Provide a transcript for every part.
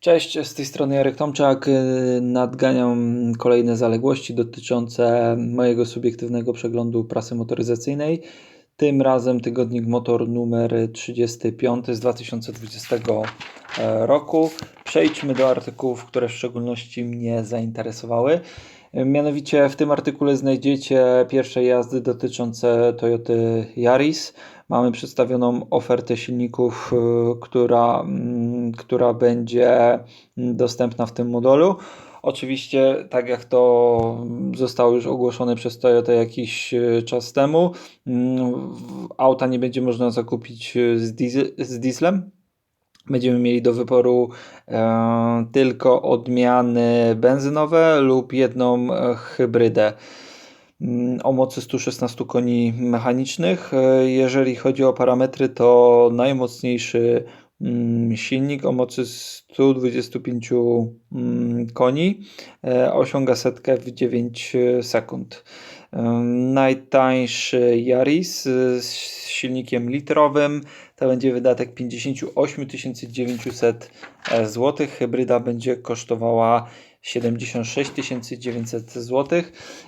Cześć, z tej strony Jarek Tomczak. Nadganiam kolejne zaległości dotyczące mojego subiektywnego przeglądu prasy motoryzacyjnej. Tym razem tygodnik Motor numer 35 z 2020 roku. Przejdźmy do artykułów, które w szczególności mnie zainteresowały. Mianowicie w tym artykule znajdziecie pierwsze jazdy dotyczące Toyoty Yaris. Mamy przedstawioną ofertę silników, y, która, mm, która będzie dostępna w tym modelu. Oczywiście, tak jak to zostało już ogłoszone przez Toyota jakiś y, czas temu, mm, auta nie będzie można zakupić z, diesel, z dieslem, Będziemy mieli do wyboru e, tylko odmiany benzynowe lub jedną e, hybrydę mm, o mocy 116 koni mechanicznych. E, jeżeli chodzi o parametry, to najmocniejszy mm, silnik o mocy 125 mm, koni e, osiąga setkę w 9 sekund. Najtańszy Yaris z silnikiem litrowym to będzie wydatek 58 900 zł. Hybryda będzie kosztowała 76 900 zł.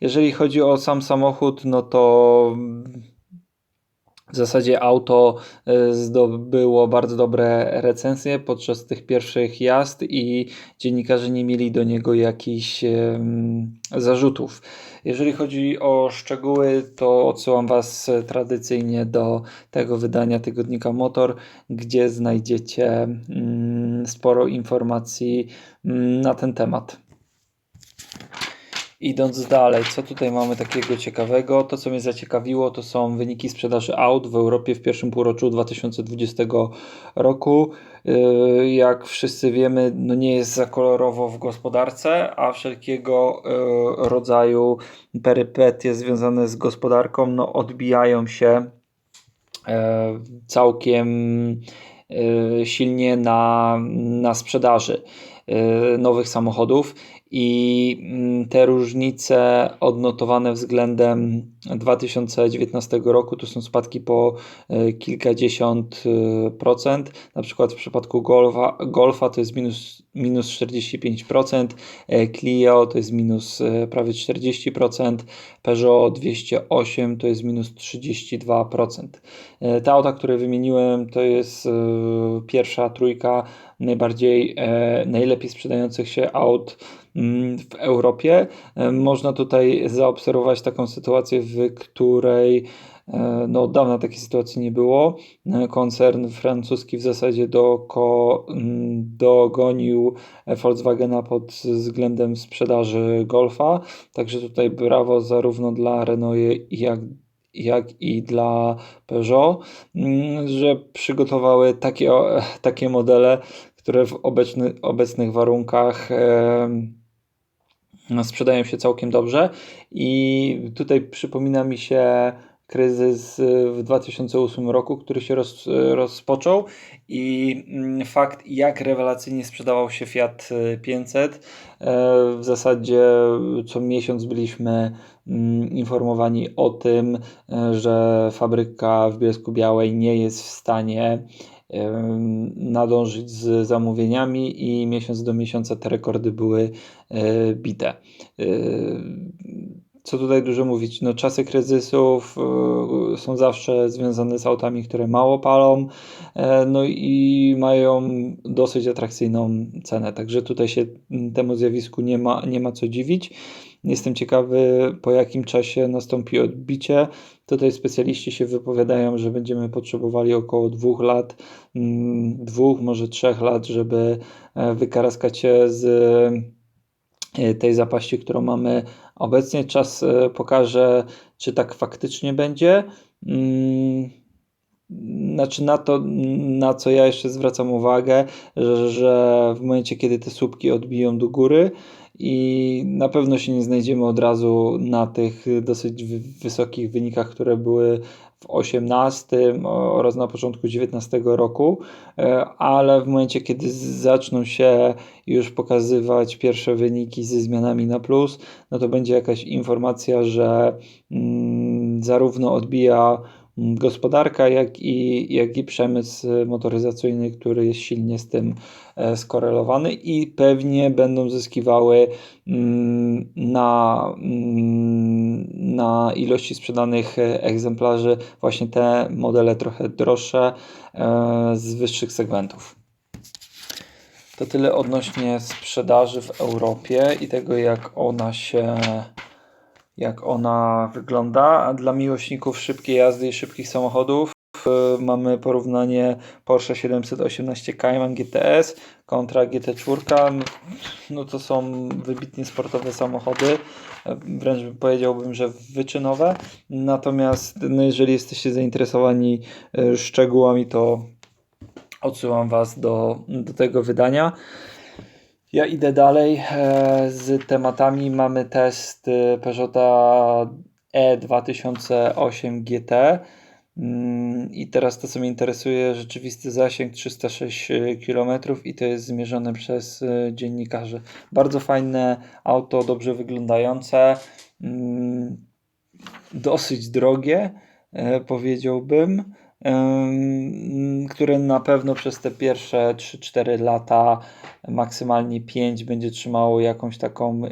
Jeżeli chodzi o sam samochód, no to w zasadzie auto e, zdobyło bardzo dobre recenzje podczas tych pierwszych jazd i dziennikarze nie mieli do niego jakichś zarzutów. Jeżeli chodzi o szczegóły, to odsyłam Was tradycyjnie do tego wydania tygodnika Motor, gdzie znajdziecie mm, sporo informacji mm, na ten temat. Idąc dalej, co tutaj mamy takiego ciekawego? To, co mnie zaciekawiło, to są wyniki sprzedaży aut w Europie w pierwszym półroczu 2020 roku. Yy, jak wszyscy wiemy, no nie jest za kolorowo w gospodarce, a wszelkiego yy, rodzaju perypetie związane z gospodarką no, odbijają się yy, całkiem silnie na, na sprzedaży nowych samochodów i mm, te różnice odnotowane względem 2019 roku to są spadki po e, kilkadziesiąt e, procent. Na przykład w przypadku Golfa, Golfa to jest minus, minus 45%, e, Clio to jest minus prawie 40%, Peugeot 208 to jest minus 32%. Te auta, które wymieniłem, to jest pierwsza trójka najbardziej, najlepiej sprzedających się aut Mm, w Europie. E, można tutaj zaobserwować taką sytuację, w której e, no, od dawna takiej sytuacji nie było. E, koncern francuski w zasadzie doko, mm, dogonił Volkswagena pod względem sprzedaży Golfa. Także tutaj brawo zarówno dla Renault jak jak i dla Peugeot, mm, że przygotowały takie, takie modele, które w obecny, obecnych warunkach no, sprzedają się całkiem dobrze. I tutaj przypomina mi się kryzys w 2008 roku, który się roz, rozpoczął i mm, fakt, jak rewelacyjnie sprzedawał się Fiat 500. E, w zasadzie co miesiąc byliśmy mm, informowani o tym, że fabryka w Bielsku Białej nie jest w stanie nadążyć z zamówieniami i miesiąc do miesiąca te rekordy były bite. E, co tutaj dużo mówić? No, czasy kryzysów e, są zawsze związane z autami, które mało palą, no i mają dosyć atrakcyjną cenę. Także tutaj się temu zjawisku nie ma, nie ma co dziwić. Jestem ciekawy, po jakim czasie nastąpi odbicie. Tutaj specjaliści się wypowiadają, że będziemy potrzebowali około dwóch lat, mm, dwóch, może trzech lat, żeby e, wykaraskać się z e, tej zapaści, którą mamy obecnie. Czas e, pokaże, czy tak faktycznie będzie. Mm, znaczy na to, na co ja jeszcze zwracam uwagę, że, że w momencie, kiedy te słupki odbiją do góry, i na pewno się nie znajdziemy od razu na tych dosyć wysokich wynikach, które były w 18 oraz na początku 19 roku, e, ale w momencie, kiedy zaczną się już pokazywać pierwsze wyniki ze zmianami na plus, no to będzie jakaś informacja, że mm, zarówno odbija gospodarka, jak i, jak i przemysł motoryzacyjny, który jest silnie z tym skorelowany i pewnie będą zyskiwały mm, na, mm, na ilości sprzedanych egzemplarzy właśnie te modele trochę droższe e, z wyższych segmentów. To tyle odnośnie sprzedaży w Europie i tego, jak ona się jak ona wygląda. A dla miłośników szybkiej jazdy i szybkich samochodów e, mamy porównanie Porsche 718 Cayman GTS kontra GT4. No to są wybitnie sportowe samochody, e, wręcz powiedziałbym, że wyczynowe. Natomiast no jeżeli jesteście zainteresowani e, szczegółami, to odsyłam Was do, do tego wydania. Ja idę dalej e, z tematami. Mamy test e, Peugeota E2008 GT. Mm, I teraz to, co mnie interesuje, rzeczywisty zasięg 306 km i to jest zmierzone przez e, dziennikarzy. Bardzo fajne auto, dobrze wyglądające, mm, dosyć drogie, powiedziałbym które na pewno przez te pierwsze 3-4 lata, maksymalnie 5, będzie trzymało jakąś taką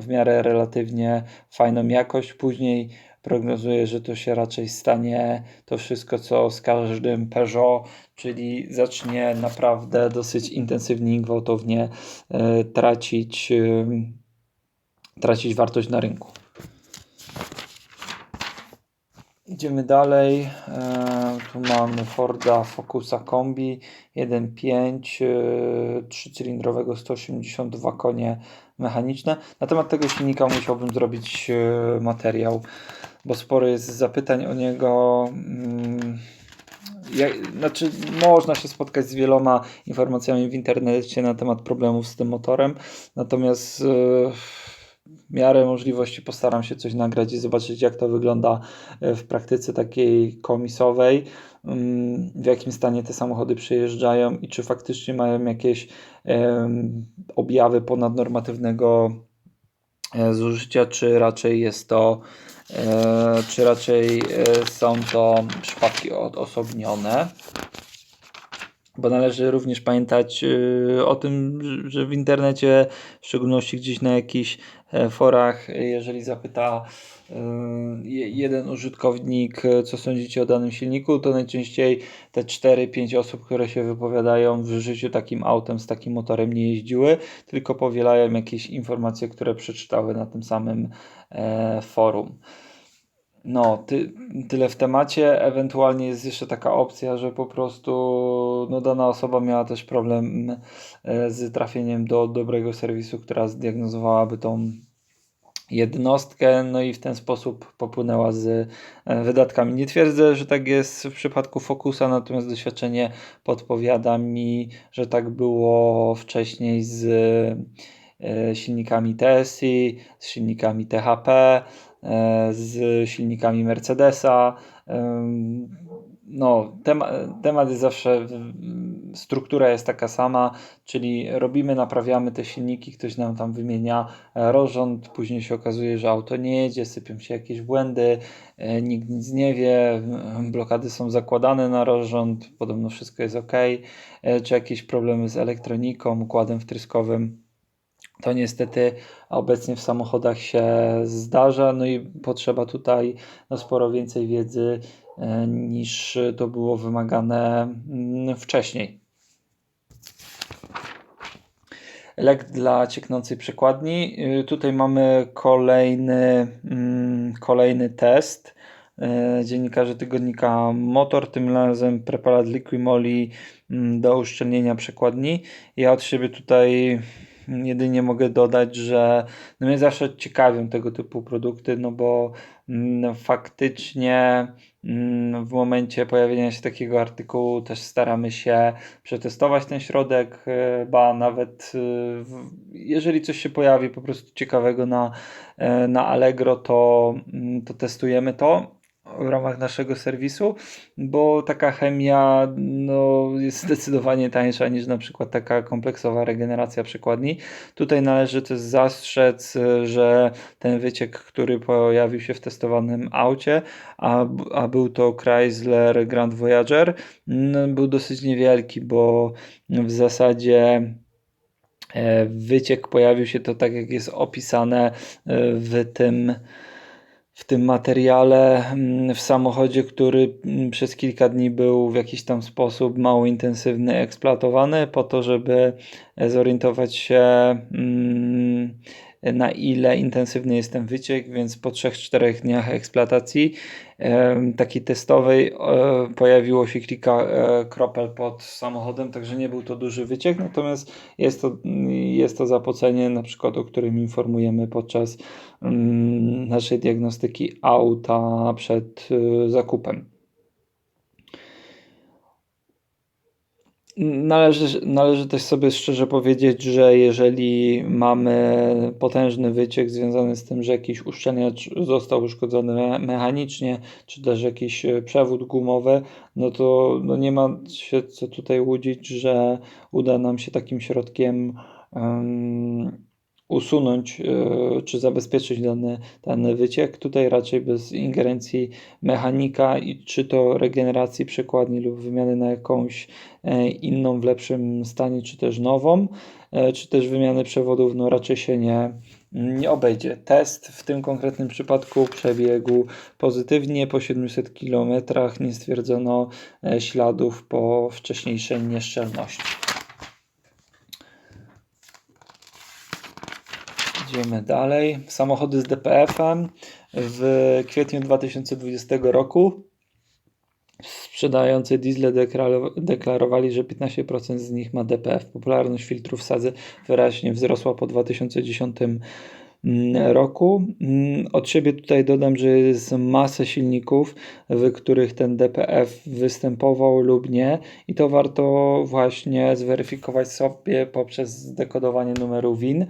w miarę relatywnie fajną jakość. Później prognozuję, że to się raczej stanie to wszystko, co z każdym Peugeot, czyli zacznie naprawdę dosyć intensywnie i gwałtownie y, tracić, y, tracić wartość na rynku. Idziemy dalej. E, tu mamy Forda Focusa Kombi 1.5 e, trzycylindrowego 182 konie mechaniczne. Na temat tego silnika musiałbym zrobić e, materiał, bo sporo jest zapytań o niego. Mm, znaczy, można się spotkać z wieloma informacjami w internecie na temat problemów z tym motorem, natomiast w miarę możliwości postaram się coś nagrać i zobaczyć, jak to wygląda e, w praktyce takiej komisowej, mm, w jakim stanie te samochody przyjeżdżają i czy faktycznie mają jakieś objawy ponadnormatywnego e, zużycia, czy raczej jest to, e, czy raczej są to przypadki odosobnione? Bo należy również pamiętać y, o tym, że w internecie, w szczególności gdzieś na jakichś e, forach, jeżeli zapyta jeden użytkownik, co sądzicie o danym silniku, to najczęściej te 4-5 osób, które się wypowiadają w życiu takim autem z takim motorem nie jeździły, tylko powielają jakieś informacje, które przeczytały na tym samym e, forum. No, ty, tyle w temacie. Ewentualnie jest jeszcze taka opcja, że po prostu no, dana osoba miała też problem e, z trafieniem do dobrego serwisu, która zdiagnozowałaby tą jednostkę, no i w ten sposób popłynęła z e, wydatkami. Nie twierdzę, że tak jest w przypadku Focusa, natomiast doświadczenie podpowiada mi, że tak było wcześniej z e, silnikami TSI, z silnikami THP, E, z silnikami Mercedesa. No, temat jest zawsze, struktura jest taka sama, czyli robimy, naprawiamy te silniki, ktoś nam tam wymienia rozrząd, później się okazuje, że auto nie jedzie, sypią się jakieś błędy, e, nikt nic nie wie, blokady są zakładane na rozrząd, podobno wszystko jest ok, e, czy jakieś problemy z elektroniką, układem wtryskowym. To niestety obecnie w samochodach się zdarza, no i potrzeba tutaj no, sporo więcej wiedzy e, niż to było wymagane mm, wcześniej. Lek dla cieknącej przekładni. Y, tutaj mamy kolejny, mm, kolejny test e, dziennikarzy tygodnika Motor, tym razem preparat Liquimoli mm, do uszczelnienia przekładni. Ja od siebie tutaj Jedynie mogę dodać, że no mnie zawsze ciekawią tego typu produkty, no bo mm, faktycznie mm, w momencie pojawienia się takiego artykułu też staramy się przetestować ten środek, ba nawet e, jeżeli coś się pojawi po prostu ciekawego na, e, na Allegro, to, mm, to testujemy to. W ramach naszego serwisu, bo taka chemia no, jest zdecydowanie tańsza niż na przykład taka kompleksowa regeneracja przekładni. Tutaj należy też zastrzec, że ten wyciek, który pojawił się w testowanym aucie, a, a był to Chrysler Grand Voyager, no, był dosyć niewielki, bo w zasadzie e, wyciek pojawił się to tak jak jest opisane e, w tym w tym materiale mm, w samochodzie, który mm, przez kilka dni był w jakiś tam sposób mało intensywny, eksploatowany, po to, żeby zorientować się mm, na ile intensywny jest ten wyciek, więc po 3-4 dniach eksploatacji takiej testowej e, pojawiło się kilka e, kropel pod samochodem, także nie był to duży wyciek, natomiast jest to, jest to zapocenie, na przykład o którym informujemy podczas mm, naszej diagnostyki auta przed e, zakupem. Należy, należy też sobie szczerze powiedzieć, że jeżeli mamy potężny wyciek związany z tym, że jakiś uszczelniacz został uszkodzony mechanicznie, czy też jakiś e, przewód gumowy, no to no nie ma się co tutaj łudzić, że uda nam się takim środkiem um, usunąć e, czy zabezpieczyć dany, dany wyciek. Tutaj raczej bez ingerencji mechanika i czy to regeneracji przekładni lub wymiany na jakąś e, inną w lepszym stanie, czy też nową, e, czy też wymiany przewodów, no raczej się nie, nie obejdzie. Test w tym konkretnym przypadku przebiegł pozytywnie. Po 700 km nie stwierdzono śladów po wcześniejszej nieszczelności. Idziemy dalej. Samochody z DPF-em w kwietniu 2020 roku sprzedający diesle deklarowali, że 15% z nich ma DPF. Popularność filtrów sadzy wyraźnie wzrosła po 2010 mm, roku. Mm, od siebie tutaj dodam, że jest masę silników, w których ten DPF występował lub nie i to warto właśnie zweryfikować sobie poprzez dekodowanie numeru WIN.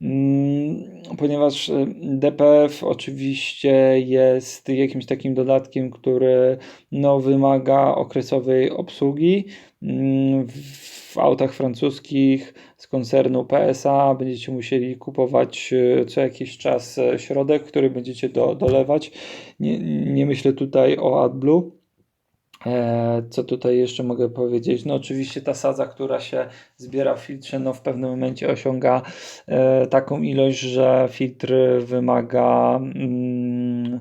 Mm, ponieważ y, DPF oczywiście jest jakimś takim dodatkiem, który no, wymaga okresowej obsługi. Mm, w autach francuskich z koncernu PSA będziecie musieli kupować y, co jakiś czas y, środek, który będziecie do, dolewać. Nie, nie myślę tutaj o AdBlue co tutaj jeszcze mogę powiedzieć? No oczywiście ta sadza, która się zbiera w filtrze, no w pewnym momencie osiąga e, taką ilość, że filtr wymaga mm,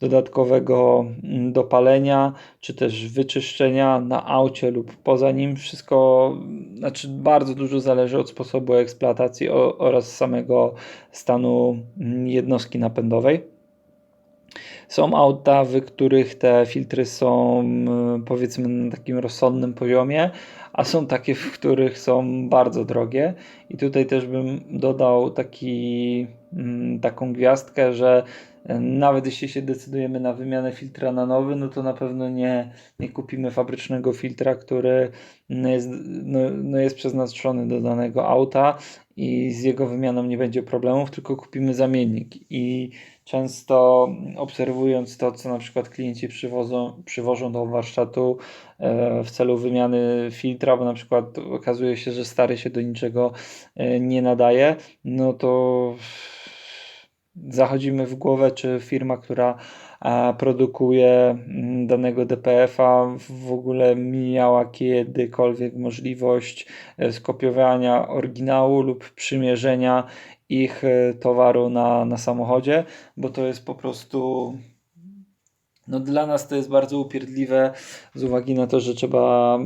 dodatkowego mm, dopalenia, czy też wyczyszczenia na aucie lub poza nim. Wszystko, znaczy bardzo dużo zależy od sposobu eksploatacji oraz samego stanu mm, jednostki napędowej. Są auta, w których te filtry są powiedzmy na takim rozsądnym poziomie, a są takie, w których są bardzo drogie. I tutaj też bym dodał taki, taką gwiazdkę, że e, nawet jeśli się decydujemy na wymianę filtra na nowy, no to na pewno nie, nie kupimy fabrycznego filtra, który jest, no, no jest przeznaczony do danego auta i z jego wymianą nie będzie problemów, tylko kupimy zamiennik. I często obserwując to, co na przykład klienci przywożą, przywożą do warsztatu e, w celu wymiany filtra, bo na przykład okazuje się, że stary się do niczego e, nie nadaje, no to zachodzimy w głowę, czy firma, która produkuje mm, danego DPF-a w ogóle miała kiedykolwiek możliwość e, skopiowania oryginału lub przymierzenia ich e, towaru na, na samochodzie, bo to jest po prostu no dla nas to jest bardzo upierdliwe z uwagi na to, że trzeba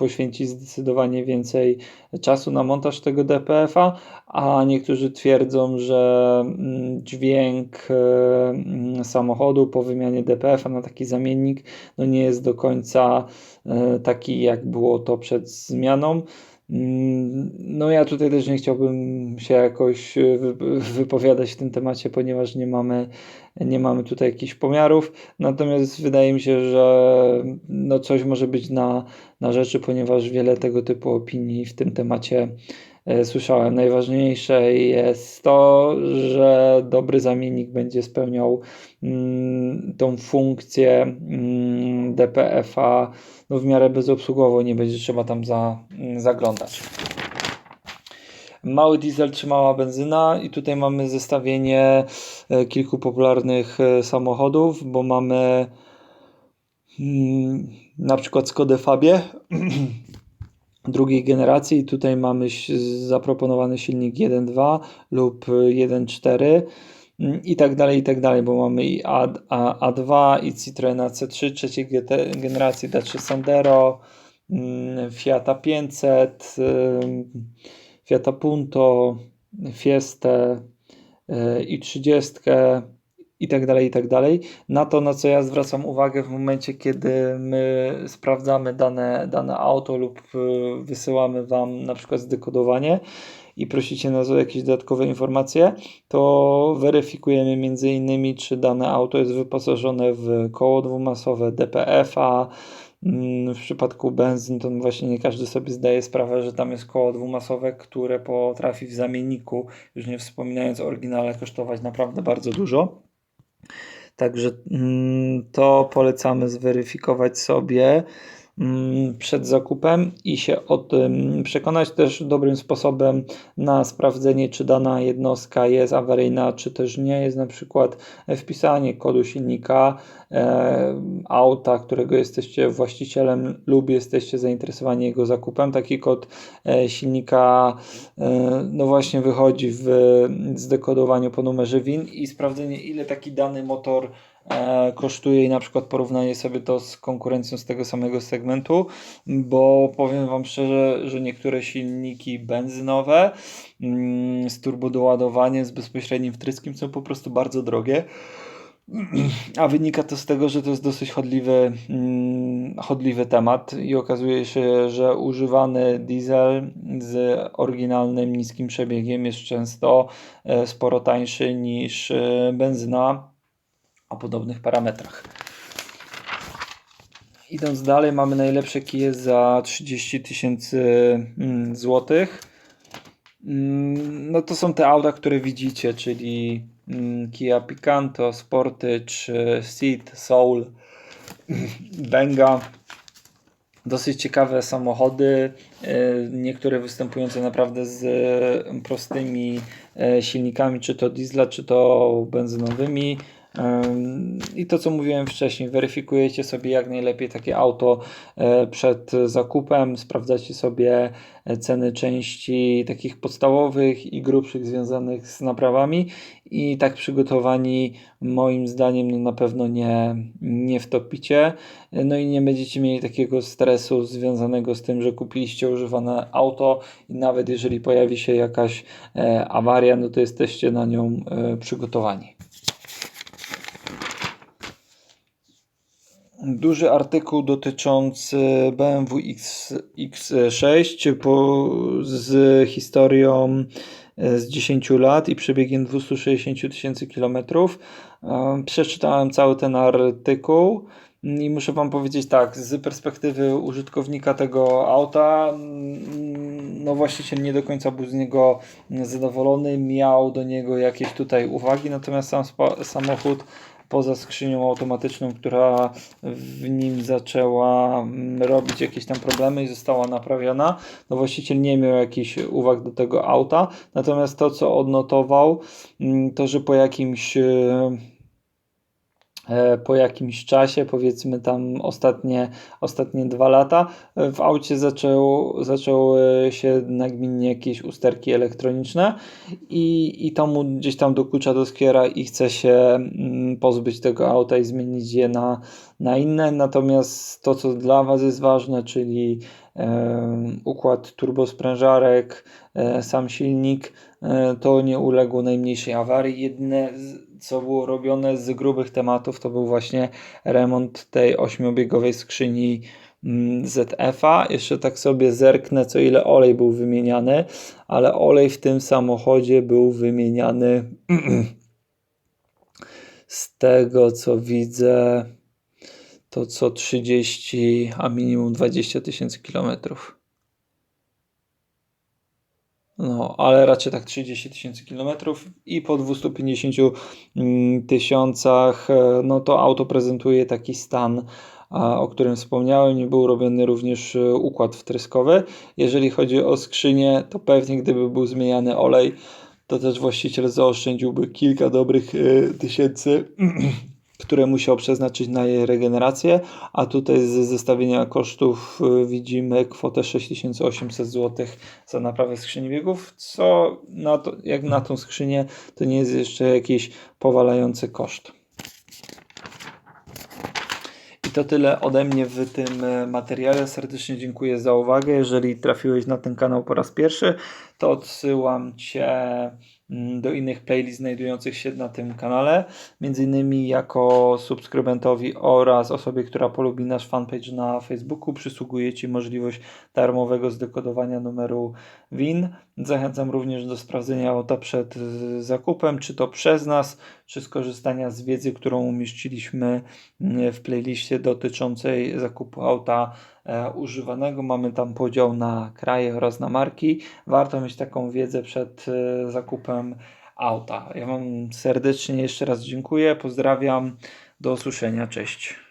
poświęcić zdecydowanie więcej czasu na montaż tego DPF-a, a niektórzy twierdzą, że mm, dźwięk e, mm, samochodu po wymianie DPF-a na taki zamiennik no nie jest do końca e, taki, jak było to przed zmianą. Mm, no ja tutaj też nie chciałbym się jakoś e, wypowiadać w tym temacie, ponieważ nie mamy, nie mamy tutaj jakichś pomiarów. Natomiast wydaje mi się, że no coś może być na, na rzeczy, ponieważ wiele tego typu opinii w tym temacie słyszałem. Najważniejsze jest to, że dobry zamiennik będzie spełniał mm, tą funkcję mm, DPF-a no, w miarę bezobsługowo, nie będzie trzeba tam za, mm, zaglądać. Mały diesel czy mała benzyna i tutaj mamy zestawienie e, kilku popularnych e, samochodów, bo mamy na przykład Skodę Fabie drugiej generacji. Tutaj mamy zaproponowany silnik 1.2 lub 1.4 mm, i tak dalej, i tak dalej, bo mamy i A, A, A2 i Citroena C3 trzeciej generacji, Dacia Sandero, mm, Fiata 500, Fiata Punto, Fiestę y, i 30 i tak dalej, i tak dalej. Na to, na co ja zwracam uwagę w momencie, kiedy my sprawdzamy dane, dane auto lub y, wysyłamy Wam na przykład zdekodowanie i prosicie nas o jakieś dodatkowe informacje, to weryfikujemy między innymi, czy dane auto jest wyposażone w koło dwumasowe DPF-a, Mm, w przypadku benzyn to właśnie nie każdy sobie zdaje sprawę, że tam jest koło dwumasowe, które potrafi w zamienniku, już nie wspominając o oryginale, kosztować naprawdę bardzo dużo. Także mm, to polecamy zweryfikować sobie. Mm, przed zakupem i się o tym przekonać. Też dobrym sposobem na sprawdzenie, czy dana jednostka jest awaryjna, czy też nie, jest na przykład wpisanie kodu silnika e, auta, którego jesteście właścicielem lub jesteście zainteresowani jego zakupem. Taki kod e, silnika e, no właśnie wychodzi w zdekodowaniu po numerze WIN i sprawdzenie ile taki dany motor kosztuje i na przykład porównanie sobie to z konkurencją z tego samego segmentu, bo powiem Wam szczerze, że niektóre silniki benzynowe mm, z turbodoładowaniem, z bezpośrednim wtryskiem są po prostu bardzo drogie. A wynika to z tego, że to jest dosyć chodliwy, mm, chodliwy temat i okazuje się, że używany diesel z oryginalnym niskim przebiegiem jest często e, sporo tańszy niż e, benzyna o podobnych parametrach. Idąc dalej, mamy najlepsze kije za 30 tysięcy mm, złotych. Mm, no to są te auta, które widzicie, czyli mm, Kia Picanto, Sportage, Ceed, Soul, Benga. Dosyć ciekawe samochody, y, niektóre występujące naprawdę z prostymi y, silnikami, czy to diesla, czy to benzynowymi. I to, co mówiłem wcześniej, weryfikujecie sobie jak najlepiej takie auto e, przed zakupem, sprawdzacie sobie e, ceny części takich podstawowych i grubszych związanych z naprawami i tak przygotowani moim zdaniem no na pewno nie, nie wtopicie. No i nie będziecie mieli takiego stresu związanego z tym, że kupiliście używane auto i nawet jeżeli pojawi się jakaś e, awaria, no to jesteście na nią przygotowani. Duży artykuł dotyczący BMW X, X6 po, z historią e, z 10 lat i przebiegiem 260 tysięcy kilometrów. E, przeczytałem cały ten artykuł i muszę Wam powiedzieć tak, z perspektywy użytkownika tego auta, mm, no właściciel nie do końca był z niego zadowolony, miał do niego jakieś tutaj uwagi, natomiast sam samochód poza skrzynią automatyczną, która w nim zaczęła mm, robić jakieś tam problemy i została naprawiona. No właściciel nie miał jakichś uwag do tego auta, natomiast to, co odnotował, mm, to, że po jakimś E, po jakimś czasie, powiedzmy tam ostatnie, ostatnie dwa lata, w aucie zaczął, zaczęły się nagminnie jakieś usterki elektroniczne i, i to mu gdzieś tam dokucza do skiera i chce się mm, pozbyć tego auta i zmienić je na, na inne. Natomiast to, co dla Was jest ważne, czyli układ turbosprężarek, e, sam silnik, e, to nie uległo najmniejszej awarii. Jedyne co było robione z grubych tematów, to był właśnie remont tej ośmiobiegowej skrzyni mm, ZF-a. Jeszcze tak sobie zerknę, co ile olej był wymieniany, ale olej w tym samochodzie był wymieniany z tego co widzę to co 30, a minimum 20 tysięcy kilometrów. No, ale raczej tak 30 tysięcy kilometrów i po 250 mm, tysiącach, e, no to auto prezentuje taki stan, o którym wspomniałem. Nie był robiony również e, układ wtryskowy. Jeżeli chodzi o skrzynię, to pewnie gdyby był zmieniany olej, to też właściciel zaoszczędziłby kilka dobrych e, tysięcy, które musiał przeznaczyć na jej regenerację, a tutaj z zestawienia kosztów y, widzimy kwotę 6800 zł za naprawę skrzyni biegów, co na to, jak na tą skrzynię to nie jest jeszcze jakiś powalający koszt. I to tyle ode mnie w tym e, materiale. Serdecznie dziękuję za uwagę. Jeżeli trafiłeś na ten kanał po raz pierwszy, to odsyłam Cię do innych playlist znajdujących się na tym kanale, między innymi jako subskrybentowi oraz osobie, która polubi nasz fanpage na Facebooku przysługuje Ci możliwość darmowego zdekodowania numeru WIN. Zachęcam również do sprawdzenia auta przed y, zakupem, czy to przez nas, czy skorzystania z wiedzy, którą umieściliśmy y, w playliście dotyczącej zakupu auta e, używanego. Mamy tam podział na kraje oraz na marki. Warto mieć taką wiedzę przed e, auta. Ja Wam serdecznie jeszcze raz dziękuję, pozdrawiam, do usłyszenia, cześć.